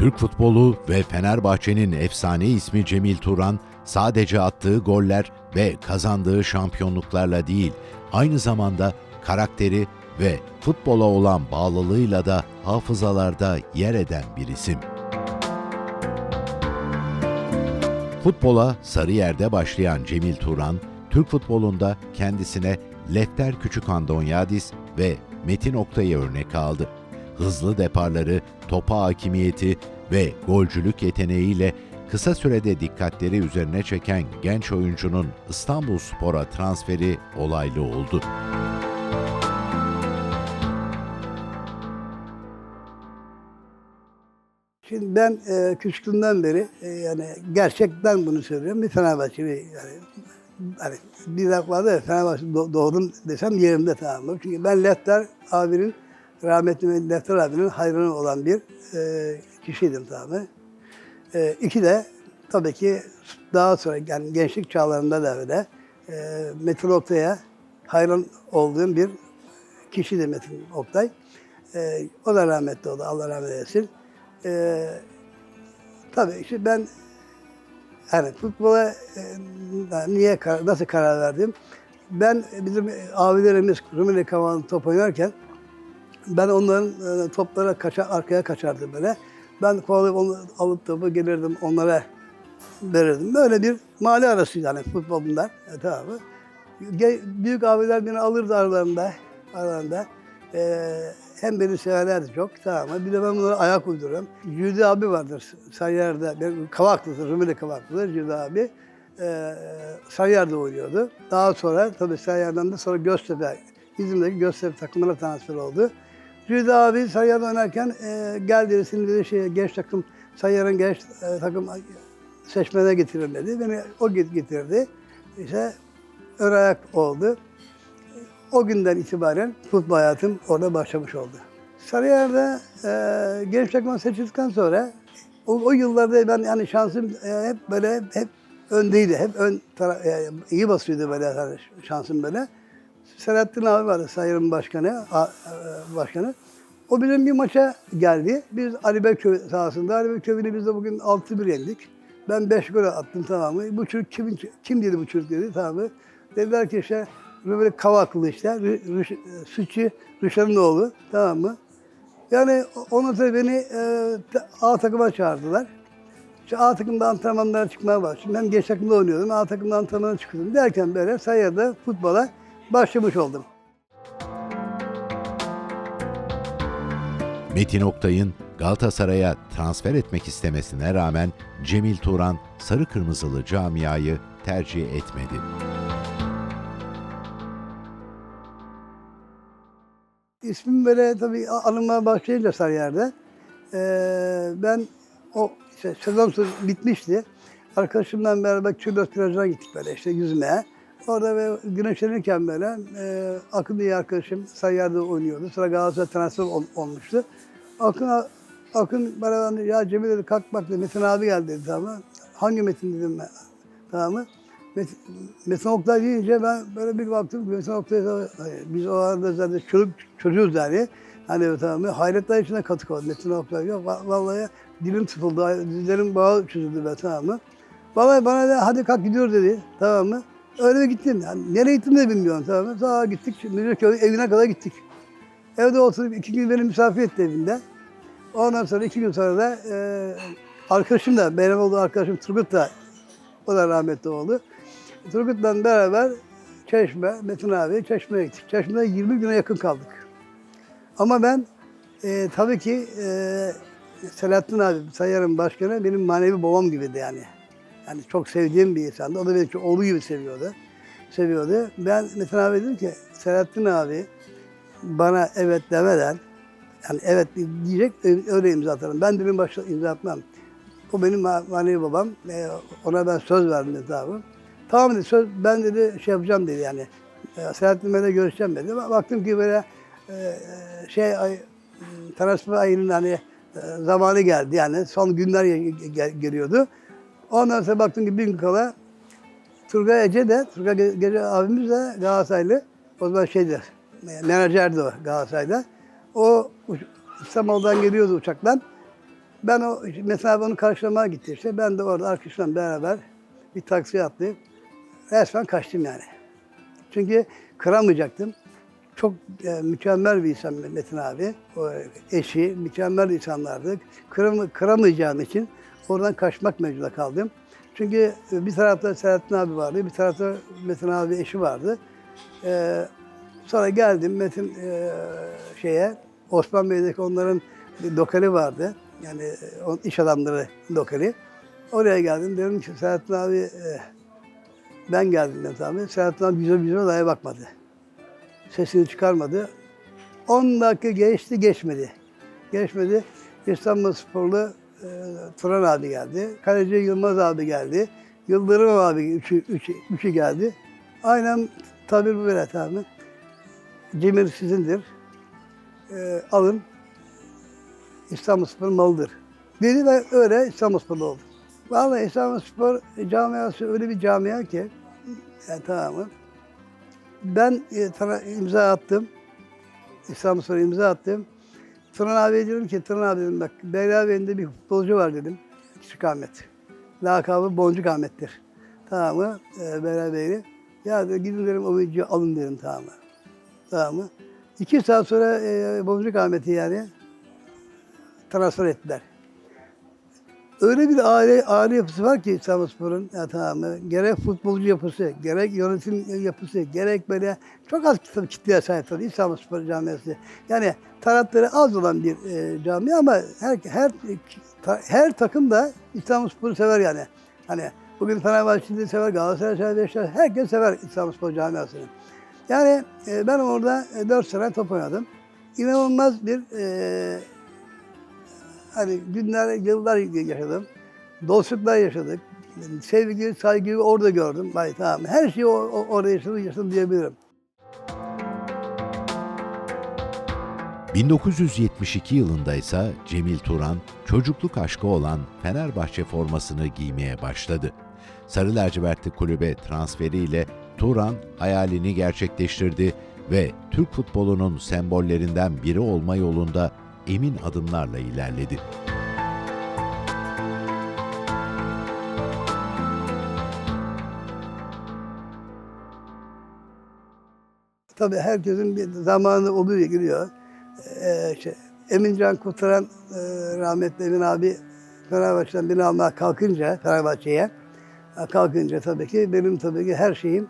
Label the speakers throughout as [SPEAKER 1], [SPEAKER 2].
[SPEAKER 1] Türk futbolu ve Fenerbahçe'nin efsane ismi Cemil Turan sadece attığı goller ve kazandığı şampiyonluklarla değil, aynı zamanda karakteri ve futbola olan bağlılığıyla da hafızalarda yer eden bir isim. Futbola Sarıyer'de başlayan Cemil Turan, Türk futbolunda kendisine Lefter Küçükandonyadis ve Metin Oktay'ı örnek aldı. Hızlı deparları, topa hakimiyeti ve golcülük yeteneğiyle kısa sürede dikkatleri üzerine çeken genç oyuncunun İstanbul Spor'a transferi olaylı oldu.
[SPEAKER 2] Şimdi ben e, küçüklüğümden beri e, yani gerçekten bunu söylüyorum. Bir Fenerbahçe bir yani, hani bir laf vardı ya Fenerbahçe do- doğdum desem yerimde tamam? Çünkü ben Lefter abinin rahmetli Lefter abinin hayranı olan bir e, kişiydim mı? E, iki de tabii ki daha sonra yani gençlik çağlarında da öyle e, Metin Oktay'a hayran olduğum bir kişiydi Metin Oktay. E, o da rahmetli oldu. Allah rahmet eylesin. E, tabii işte ben yani futbola e, niye nasıl karar verdim? Ben bizim abilerimiz Rumeli Kaval'ın top oynarken ben onların e, toplara kaça, arkaya kaçardım böyle. Ben kovalayıp onu alıp topu gelirdim onlara verirdim. Böyle bir mahalle arasıydı yani futbol bunlar. E, tamam mı? Ge- Büyük abiler beni alırdı aralarında. aralarında. E, hem beni severlerdi çok tamam mı? Bir de ben bunlara ayak uyduruyorum. Cüdi abi vardır Sarıyer'de. Ben Kavaklı'dır, Rumeli Kavaklı'dır Cüdi abi. E, Sarıyer'de oynuyordu. Daha sonra tabii Sarıyer'den de sonra Göztepe, İzmir'deki Göztepe takımına transfer oldu. Cüdi abi Sarıyer'de oynarken e, gel dedi seni dedi şey, genç takım, Sarıyer'in genç e, takım seçmene getirin dedi. Beni o get- getirdi. İşte ayak oldu. O günden itibaren futbol hayatım orada başlamış oldu. Sarıyer'de e, genç takıma seçildikten sonra o, o yıllarda ben yani şansım e, hep böyle hep, öndeydi. Hep ön tara- e, iyi basıyordu böyle şansım böyle. Selahattin abi vardı Sarıyer'in başkanı, e, başkanı. O bizim bir maça geldi. Biz Ali sahasında. Ali Beyköy'ünü biz de bugün 6-1 yendik. Ben 5 gol attım tamam mı? Bu çocuk kimin, kim dedi bu çocuk dedi tamam mı? Dediler ki işte böyle Kavaklı işte. Rü, Rü, Sütçü Rüşen'in oğlu tamam mı? Yani ondan sonra beni e, A takıma çağırdılar. İşte A takımda antrenmanlara çıkmaya başladım. Hem genç takımda oynuyordum. A takımda antrenmana çıkıyordum. Derken böyle sayıda futbola başlamış oldum.
[SPEAKER 1] Metin Oktay'ın Galatasaray'a transfer etmek istemesine rağmen Cemil Turan sarı kırmızılı camiayı tercih etmedi.
[SPEAKER 2] İsmim böyle tabii anılmaya başlayınca Sarıyer'de eee ben o işte sezon bitmişti. Arkadaşımla beraber Çırdos plajına gittik böyle işte yüzmeye. Orada ve güneşlenirken böyle eee Akın diye arkadaşım Sarıyer'de oynuyordu. Sıra Galatasaray transfer ol- olmuştu. Akın, Akın bana ya Cemil dedi kalk bak dedi, Metin abi geldi dedi tamam? Hangi Metin dedim ben. Tamam mı? Metin, Metin Oktay deyince ben böyle bir baktım. Metin Oktay biz o arada zaten çocuk, çocuğuz yani. Hani tamam mı? Hayretler içinde katık oldu. Metin Oktay yok. Va- Vallahi dilim tutuldu. Dizlerim bağı çözüldü be tamam mı? Vallahi bana da hadi kalk gidiyor dedi. Tamam mı? Öyle gittim. Yani nereye gittim de bilmiyorum tamam? Daha gittik. Müdürköy evine kadar gittik. Evde oturup iki gün beni misafir etti evinde. Ondan sonra iki gün sonra da e, arkadaşım da, benim olduğu arkadaşım Turgut da, o da rahmetli oldu. Turgut'la beraber Çeşme, Metin abi Çeşme'ye gittik. Çeşme'de 20 güne yakın kaldık. Ama ben e, tabii ki e, Selahattin abi, Sayar'ın başkanı benim manevi babam gibiydi yani. Yani çok sevdiğim bir insandı. O da beni çok oğlu gibi seviyordu. Seviyordu. Ben Metin abi dedim ki Selahattin abi bana evet demeden yani evet diyecek öyle imza atarım. Ben dedim başta imza atmam. O benim ma- manevi babam. E, ona ben söz verdim dedi abi. Tamam dedi söz ben dedi şey yapacağım dedi yani. E, Selahattin Bey'le görüşeceğim dedi. Ba- Baktım ki böyle e, şey ay, transfer ayının hani zamanı geldi yani son günler ge- ge- geliyordu. Ondan sonra baktım ki bir gün kala Turgay Ece de, Turgay Ge- Gece abimiz de Galatasaraylı. O zaman şeydi, menajerdi o Galatasaray'da. O İstanbul'dan geliyordu uçaktan. Ben o mesela onu karşılamaya gitti işte. Ben de orada arkadaşlarla beraber bir taksiye atlayıp resmen kaçtım yani. Çünkü kıramayacaktım. Çok e, mükemmel bir insan Metin abi. O eşi mükemmel insanlardı. Kıram, kıramayacağım için oradan kaçmak mecbur kaldım. Çünkü e, bir tarafta Selahattin abi vardı, bir tarafta Metin abi eşi vardı. E, sonra geldim Metin e, şeye, Osman Bey'deki onların bir lokali vardı. Yani e, iş adamları lokali. Oraya geldim. Dedim ki Selahattin abi e, ben geldim Metin abi. Selahattin abi yüze yüze dahi bakmadı. Sesini çıkarmadı. 10 dakika geçti geçmedi. Geçmedi. İstanbul Sporlu e, Turan abi geldi. Kaleci Yılmaz abi geldi. Yıldırım abi üçü, üçü, üçü geldi. Aynen tabir bu böyle abi. Cemil sizindir. E, alın. İstanbul Spor malıdır. Dedi ve öyle İstanbul Sporlu oldum. Vallahi İstanbul Spor camiası öyle bir camia ki yani tamam mı? Ben e, imza attım. İstanbul Spor'a imza attım. Turan abiye dedim ki, Turan abi dedim bak Beylerbeyi'nde bir futbolcu var dedim. Küçük Ahmet. Lakabı Boncuk Ahmet'tir. Tamam mı? E, Beylerbeyi'li. Ya dedi, gidin dedim oyuncuyu alın dedim tamam mı? Tamam mı? İki saat sonra e, Boncuk Ahmet'i yani transfer ettiler. Öyle bir aile, aile yapısı var ki İstanbulspor'un ya tamam mı? Gerek futbolcu yapısı, gerek yönetim yapısı, gerek böyle çok az tabii kitleye sahip tabii İstanbulspor camiası. Yani taraftarı az olan bir e, cami ama her her her takım da İstanbulspor'u sever yani. Hani bugün Fenerbahçe'yi sever, Galatasaray sever, Beşiktaş herkes sever İstanbulspor camiasını. Yani e, ben orada 4 sene top oynadım. İnanılmaz bir e, hani günler, yıllar yaşadım. Dostluklar yaşadık. Sevgi, saygıyı orada gördüm. Vay tamam. Her şeyi o- o- orada yaşadım, yaşadım diyebilirim.
[SPEAKER 1] 1972 yılında ise Cemil Turan çocukluk aşkı olan Fenerbahçe formasını giymeye başladı. Sarı lacivertli kulübe transferiyle Turan hayalini gerçekleştirdi ve Türk futbolunun sembollerinden biri olma yolunda emin adımlarla ilerledi.
[SPEAKER 2] Tabii herkesin bir zamanı oluyor, giriyor. Ee, şey, Emincan Kurtaran, e, rahmetli Emin abi Fenerbahçe'den beni almaya kalkınca, Fenerbahçe'ye kalkınca tabii ki benim tabii ki her şeyim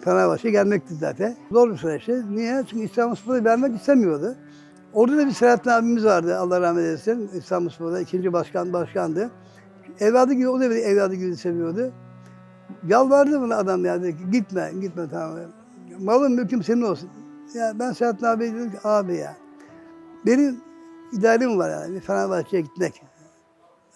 [SPEAKER 2] Fenerbahçe'ye gelmekti zaten. Zor bir süreçti. Niye? Çünkü İstanbulspor'u vermek istemiyordu. Orada da bir Selahattin abimiz vardı, Allah rahmet eylesin. İstanbulspor'da ikinci başkan başkandı. Evladı gibi, o da beni evladı gibi seviyordu. Yalvardı bana adam ya dedi ki gitme, gitme tamam. Malın mülküm senin olsun. Ya ben Selahattin abi dedim ki abi ya benim idealim var yani bir Fenerbahçe'ye gitmek.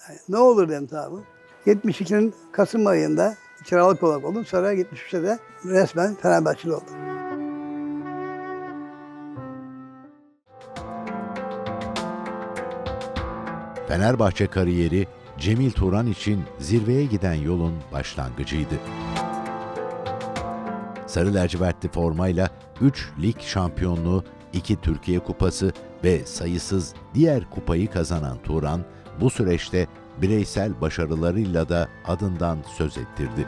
[SPEAKER 2] Yani ne olur dedim tamam. 72'nin Kasım ayında kiralık olarak oldum. Sonra 73'te de resmen Fenerbahçeli oldum.
[SPEAKER 1] Fenerbahçe kariyeri Cemil Turan için zirveye giden yolun başlangıcıydı. Sarı lacivertli formayla 3 lig şampiyonluğu, 2 Türkiye Kupası ve sayısız diğer kupayı kazanan Turan, bu süreçte bireysel başarılarıyla da adından söz ettirdi.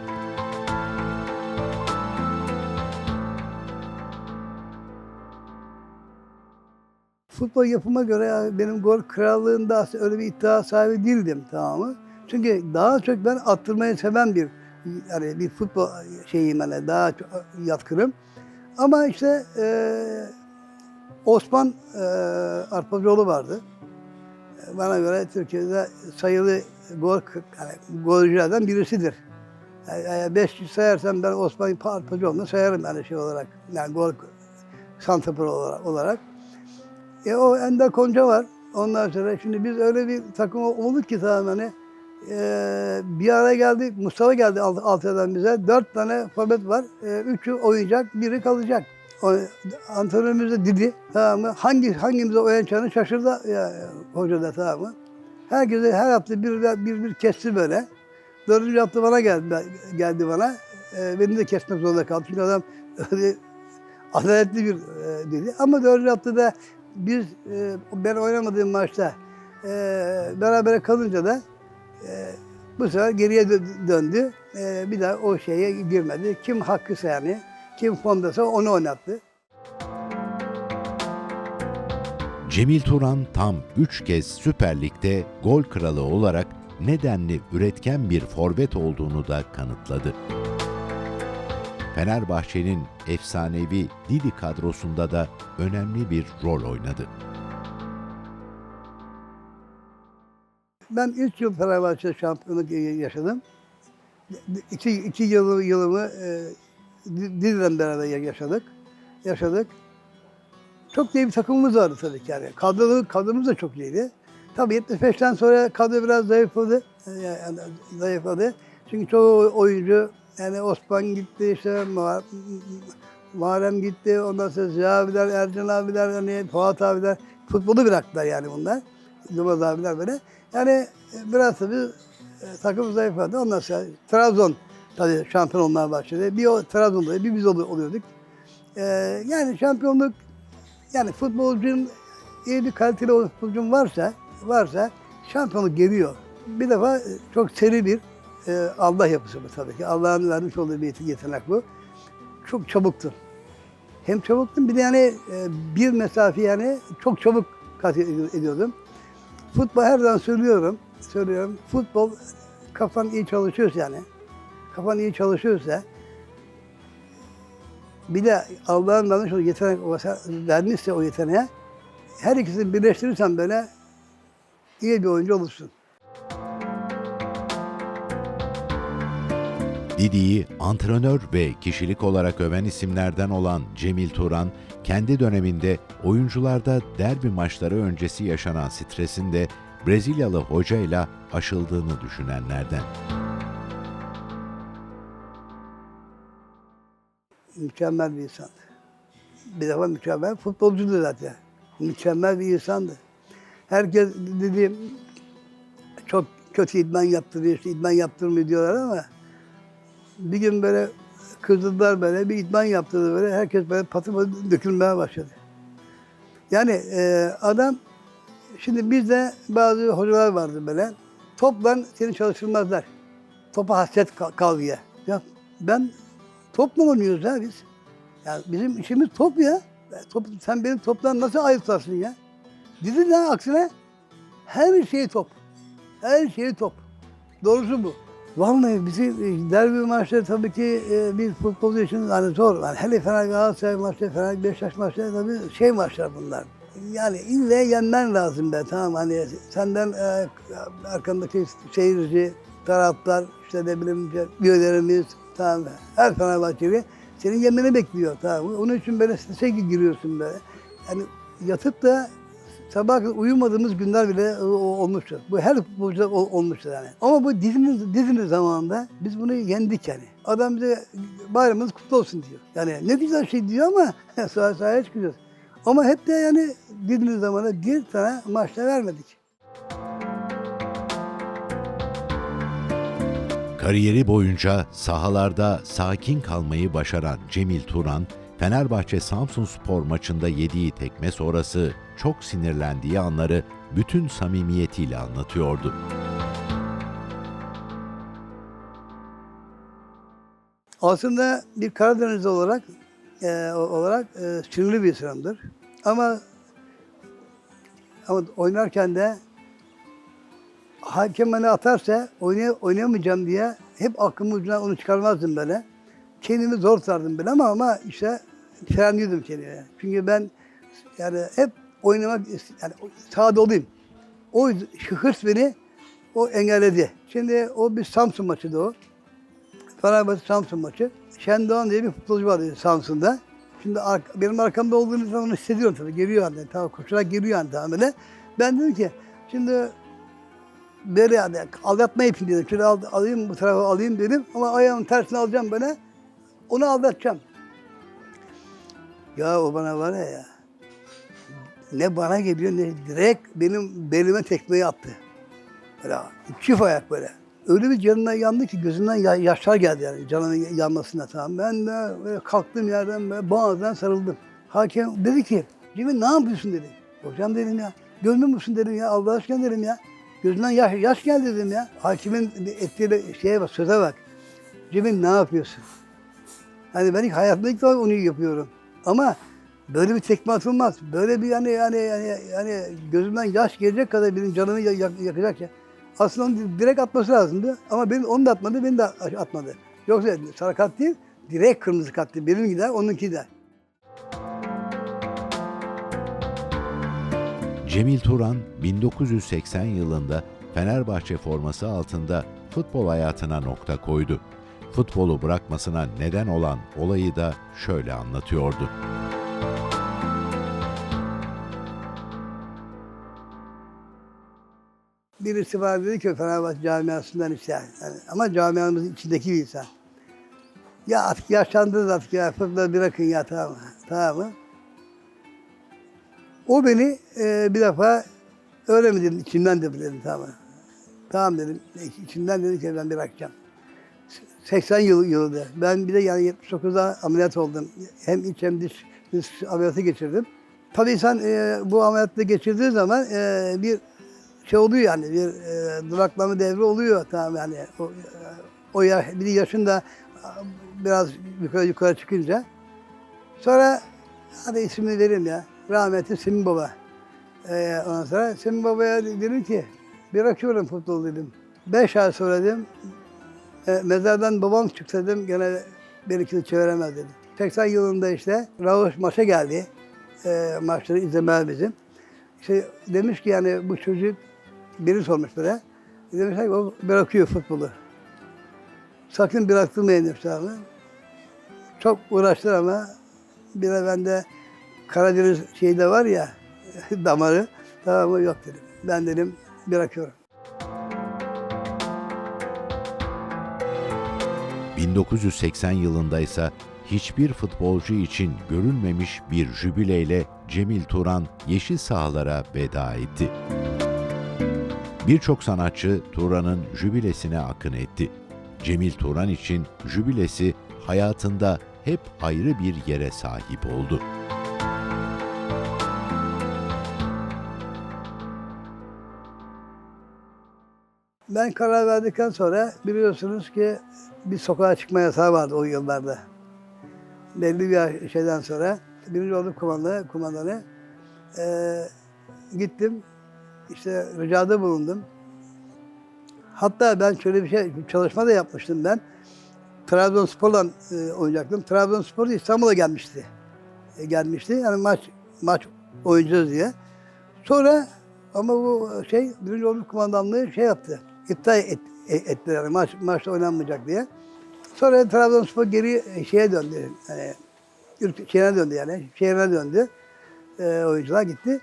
[SPEAKER 2] Futbol yapıma göre benim gol krallığında öyle bir iddia sahibi değildim tamam mı? Çünkü daha çok ben attırmayı seven bir yani bir futbol şeyiyim hani daha çok yatkınım. Ama işte eee, Osman eee Arpacıoğlu vardı. Bana göre Türkiye'de sayılı gol yani golcülerden birisidir. Yani 500 sayarsam ben Osman Arpacıoğlu'nu sayarım yani şey olarak. Yani gol santrafor olarak. olarak. E o Ender Konca var. Ondan sonra şimdi biz öyle bir takım olduk ki tamam hani e, bir ara geldik. Mustafa geldi alt, Altya'dan bize. Dört tane forvet var. E, üçü oynayacak, biri kalacak. O, antrenörümüz de dedi. Tamam mı? Hangi, hangimize oynayacağını şaşırdı ya, hoca da tamam mı? Herkese her hafta bir, bir, bir kesti böyle. Dördüncü hafta bana geldi, geldi bana. E, beni de kesmek zorunda kaldı. Çünkü adam öyle adaletli bir e, dedi. Ama dördüncü haftada biz e, ben oynamadığım maçta e, beraber kalınca da e, bu sefer geriye dö- döndü. E, bir daha o şeye girmedi. Kim hakkısa yani, kim fondasa onu oynattı.
[SPEAKER 1] Cemil Turan tam 3 kez Süper Lig'de gol kralı olarak nedenli üretken bir forvet olduğunu da kanıtladı. Fenerbahçe'nin efsanevi Didi kadrosunda da önemli bir rol oynadı.
[SPEAKER 2] Ben 3 yıl Fenerbahçe şampiyonluk yaşadım. İki, iki yılı, yılımı e, Dizden beraber yaşadık. Yaşadık. Çok iyi bir takımımız vardı tabii ki yani. Kadro, kadromuz da çok iyiydi. Tabii 75'ten sonra kadro biraz zayıfladı. E, Yani zayıfladı. Çünkü çoğu oyuncu yani Osman gitti, işte Muhar- Muharrem gitti, ondan sonra Ziya abiler, Ercan abiler, hani Fuat abiler futbolu bıraktılar yani bunlar. Yılmaz abiler böyle. Yani e, biraz tabii e, takım zayıfladı. Ondan sonra Trabzon tabii şampiyon olmaya başladı. Bir o Trabzon'da bir biz ol- oluyorduk. E, yani şampiyonluk yani futbolcunun iyi bir kaliteli futbolcun varsa varsa şampiyonluk geliyor. Bir defa e, çok seri bir e, Allah yapısı bu tabii ki. Allah'ın vermiş olduğu bir yetenek bu. Çok çabuktur. Hem çabuktum bir de yani e, bir mesafe yani çok çabuk kat ed- ediyordum. Futbol her zaman söylüyorum. Söylüyorum. Futbol kafan iyi çalışıyorsa yani. Kafan iyi çalışıyorsa bir de Allah'ın vermiş olduğu yetenek olsa, vermişse o yeteneğe her ikisini birleştirirsen böyle iyi bir oyuncu olursun.
[SPEAKER 1] Didi'yi antrenör ve kişilik olarak öven isimlerden olan Cemil Turan, kendi döneminde oyuncularda derbi maçları öncesi yaşanan stresin de Brezilyalı hocayla aşıldığını düşünenlerden.
[SPEAKER 2] mükemmel bir insandı. Bir defa mükemmel futbolcuydu zaten. Mükemmel bir insandı. Herkes dediğim çok kötü idman yaptırıyor, işte idman yaptırmıyor diyorlar ama bir gün böyle kızıldılar böyle bir idman yaptırdı böyle herkes böyle patı patı dökülmeye başladı. Yani e, adam şimdi bizde bazı hocalar vardı böyle topla seni çalıştırmazlar. Topa hasret kal, diye. Ya ben Topla oynuyoruz ha biz. Ya bizim işimiz top ya. Ya Top, sen benim toptan nasıl ayırtarsın ya? Dedi lan aksine her şey top. Her şey top. Doğrusu bu. Vallahi bizi e, derbi maçları tabii ki e, bir futbolcu için hani zor. Yani hele Fener Galatasaray maçları, Fener Beşiktaş maçları tabii şey maçlar bunlar. Yani ille yenmen lazım be tamam hani senden e, arkandaki seyirci, taraftar, işte ne bileyim üyelerimiz, tamam her Fenerbahçeli senin yenmeni bekliyor tamam? Onun için böyle strese giriyorsun böyle. Yani yatıp da sabah uyumadığımız günler bile olmuştur. Bu her futbolcuda ol- olmuştur yani. Ama bu dizinin, dizinin zamanında biz bunu yendik yani. Adam bize bayramımız kutlu olsun diyor. Yani ne güzel şey diyor ama sahaya sahaya çıkacağız. Ama hep de yani dizinin zamanında bir tane maçta vermedik.
[SPEAKER 1] Kariyeri boyunca sahalarda sakin kalmayı başaran Cemil Turan, Fenerbahçe Samsun Spor maçında yediği tekme sonrası çok sinirlendiği anları bütün samimiyetiyle anlatıyordu.
[SPEAKER 2] Aslında bir Karadenizli olarak e, olarak e, sinirli bir insanımdır. Ama ama oynarken de hakem beni atarsa oynay oynayamayacağım diye hep aklımın ucuna onu çıkarmazdım böyle. Kendimi zor tutardım böyle ama ama işte frenliyordum kendime. Çünkü ben yani hep oynamak yani sahada olayım. O hırs beni o engelledi. Şimdi o bir Samsun maçıydı o. Fenerbahçe Samsun maçı. Şendoğan diye bir futbolcu vardı Samsun'da. Şimdi ar- benim arkamda olduğunu zaman hissediyorum tabii. Geliyor hani. Tamam koşarak geliyor tamam böyle. Ben dedim ki şimdi böyle yani aldatma yapayım dedim. Şöyle al, alayım bu tarafa alayım dedim. Ama ayağımın tersine alacağım böyle. Onu aldatacağım. Ya o bana var ya. Ne bana geliyor ne direkt benim belime tekmeyi attı. Böyle çift ayak böyle. Öyle bir canına yandı ki gözünden ya- yaşlar geldi yani canının yanmasına tamam. Ben de böyle kalktım yerden böyle boğazdan sarıldım. Hakem dedi ki Cemil ne yapıyorsun dedi. Hocam dedim ya Görmüyor musun dedim ya Allah aşkına dedim ya. Gözünden yaş, yaş geldi dedim ya. Hakimin ettiği şeye bak, söze bak. Cemil ne yapıyorsun? Hani ben ilk hayatımda ilk defa onu yapıyorum. Ama böyle bir tekme atılmaz. Böyle bir yani yani yani, yani gözümden yaş gelecek kadar benim canımı ya- yak- yakacak ya. Aslında onu direkt atması lazımdı. Ama benim onu da atmadı, beni de atmadı. Yoksa sarı kart değil, direkt kırmızı kart değil. Benim gider, onunki de.
[SPEAKER 1] Cemil Turan 1980 yılında Fenerbahçe forması altında futbol hayatına nokta koydu. Futbolu bırakmasına neden olan olayı da şöyle anlatıyordu.
[SPEAKER 2] Birisi var dedi ki Fenerbahçe camiasından işte. Yani, ama camiamızın içindeki bir insan. Ya artık yaşlandınız artık ya futbolu bırakın ya tamam mı? Tamam mı? O beni e, bir defa öyle mi dedim, içimden de dedim tamam? Tamam dedim, içimden dedim ki ben bırakacağım. 80 yıl yılında. Ben bir de yani 79'da ameliyat oldum. Hem iç hem dış, dış ameliyatı geçirdim. Tabii insan e, bu ameliyatı geçirdiği zaman e, bir şey oluyor yani bir e, duraklama devri oluyor tamam yani o, e, o ya, bir de yaşında e, biraz yukarı yukarı çıkınca sonra hadi ismini vereyim ya rahmetli Semin Baba e, ondan sonra Semin Baba'ya dedim ki bırakıyorum futbol dedim. Beş ay sonra dedim e, mezardan babam çıksa dedim gene beni kimse çeviremez dedim. 80 yılında işte Ravuş maça geldi. E, maçları izlemeye bizim. İşte demiş ki yani bu çocuk biri sormuş böyle. Demiş ki o bırakıyor futbolu. Sakın bıraktırmayın demiş abi. Çok uğraştılar ama bir de bende Karadeniz şeyi de var ya damarı. Tamam mı? Yok dedim. Ben dedim bırakıyorum.
[SPEAKER 1] 1980 yılında ise hiçbir futbolcu için görülmemiş bir jübileyle Cemil Turan yeşil sahalara veda etti. Birçok sanatçı Turan'ın jübilesine akın etti. Cemil Turan için jübilesi hayatında hep ayrı bir yere sahip oldu.
[SPEAKER 2] Ben karar verdikten sonra biliyorsunuz ki bir sokağa çıkma yasağı vardı o yıllarda. Belli bir şeyden sonra birinci oldum kumandanı, kumandanı. Ee, gittim, işte ricada bulundum. Hatta ben şöyle bir şey, çalışma da yapmıştım ben. Trabzonspor'la e, oynayacaktım. Trabzonspor İstanbul'a gelmişti. E, gelmişti. Yani maç maç oynayacağız diye. Sonra ama bu şey birinci ordu kumandanlığı şey yaptı. İptal et, e- ettiler maç maçta oynanmayacak diye. Sonra Trabzonspor geri e, şeye döndü. Yani yurt şehrine döndü yani. Şehrine döndü. E, oyuncular gitti.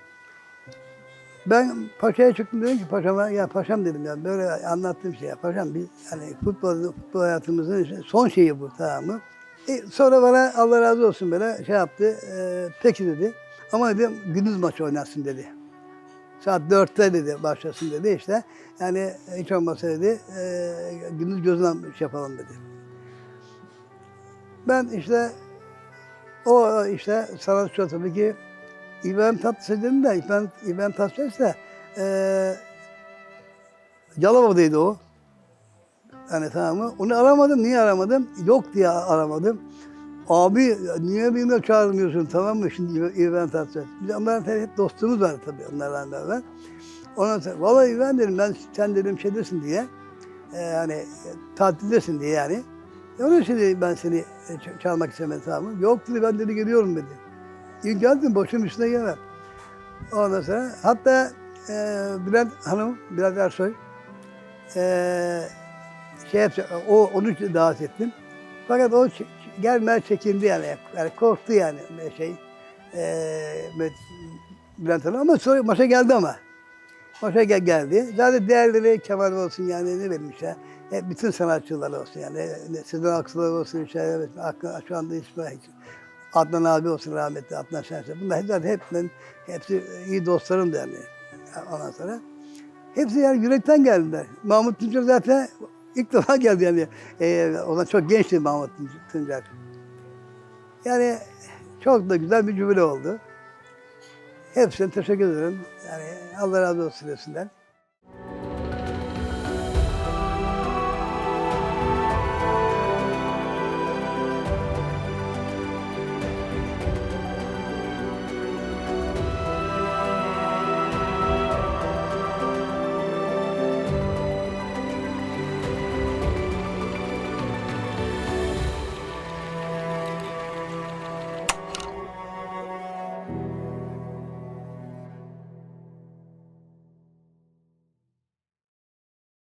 [SPEAKER 2] Ben paşaya çıktım dedim ki paşama ya paşam dedim ya böyle anlattığım şey ya paşam biz hani futbol, futbol hayatımızın son şeyi bu tamam mı? E, sonra bana Allah razı olsun böyle şey yaptı. E, peki dedi. Ama dedim gündüz maçı oynarsın dedi. Saat dörtte dedi başlasın dedi işte. Yani hiç olmazsa dedi e, gündüz gözünden şey yapalım dedi. Ben işte o işte sanatçı tabii ki İbrahim Tatlıses dedim de İbrahim, İbrahim Tatlıses de e, Yalova'daydı o. Yani tamam mı? Onu aramadım. Niye aramadım? Yok diye aramadım. Abi niye beni de çağırmıyorsun tamam mı şimdi İb- İbrahim Tatlıses? Biz onların hep dostluğumuz var tabii onlarla beraber. Ondan sonra vallahi İbrahim dedim ben sen dedim şeydesin diye. E, yani e, tatildesin diye yani. E, onun için dedi, ben seni e, çağırmak istemedim tamam mı? Yok dedi ben dedi geliyorum dedi. İyi geldin boşum üstüne gelmem. Ondan sonra hatta e, Bülent Hanım, Bülent Ersoy e, şey yapacak, o, onu davet ettim. Fakat o gelmeye çekindi yani. yani korktu yani şey. E, Bülent Hanım ama sonra maça geldi ama. Maça gel geldi. Zaten değerleri Kemal olsun yani ne bileyim. Hep bütün sanatçılar olsun yani. Sezen Aksu'lar olsun işte. Şu anda ismi Adnan abi olsun rahmetli Adnan Şense. Bunlar zaten hepsinin, hepsi iyi dostlarım yani. Ondan sonra. Hepsi yani yürekten geldiler. Mahmut Tuncer zaten ilk defa geldi yani. Ee, o zaman çok gençti Mahmut Tuncer. Yani çok da güzel bir cümle oldu. Hepsine teşekkür ederim. Yani Allah razı olsun hepsinden.